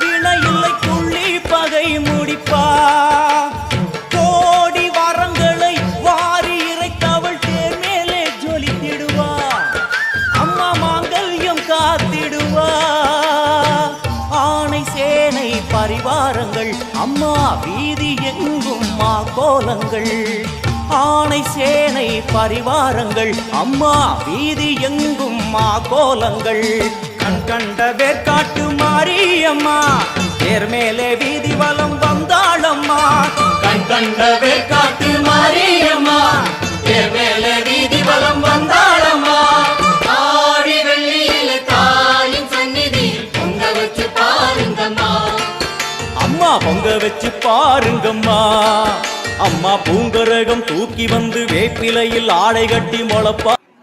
வினையில்லை புள்ளி முடிப்பா. கோடி வரங்களை வாரி இறைத்தவள் தேர் மேலே ஜொலித்திடுவா. அம்மா மாங்கல்யம் காத்திடுவா. ஆணை சேனை பரிவாரங்கள் அம்மா வீதி எங்கும் மா கோலங்கள் ஆணை சேனை பரிவாரங்கள் அம்மா வீதி எங்கும் மா கோலங்கள் கண் கண்ட மாரியம்மா. தேர் மேலே வீதி வலம் வந்தாளம்மா. கண் கண்ட வேற்காட்டு மாரியம்மா. தேர் மேலே வீதி வலம் வந்தாளம்மா. ஆடி வெள்ளியில தாயின் சந்நிதி பொங்க வச்சு பாருங்கம்மா. அம்மா பொங்க வச்சு பாருங்கம்மா. அம்மா பூங்கரகம் தூக்கி வந்து வேப்பிலையில் ஆடை கட்டி முளப்பா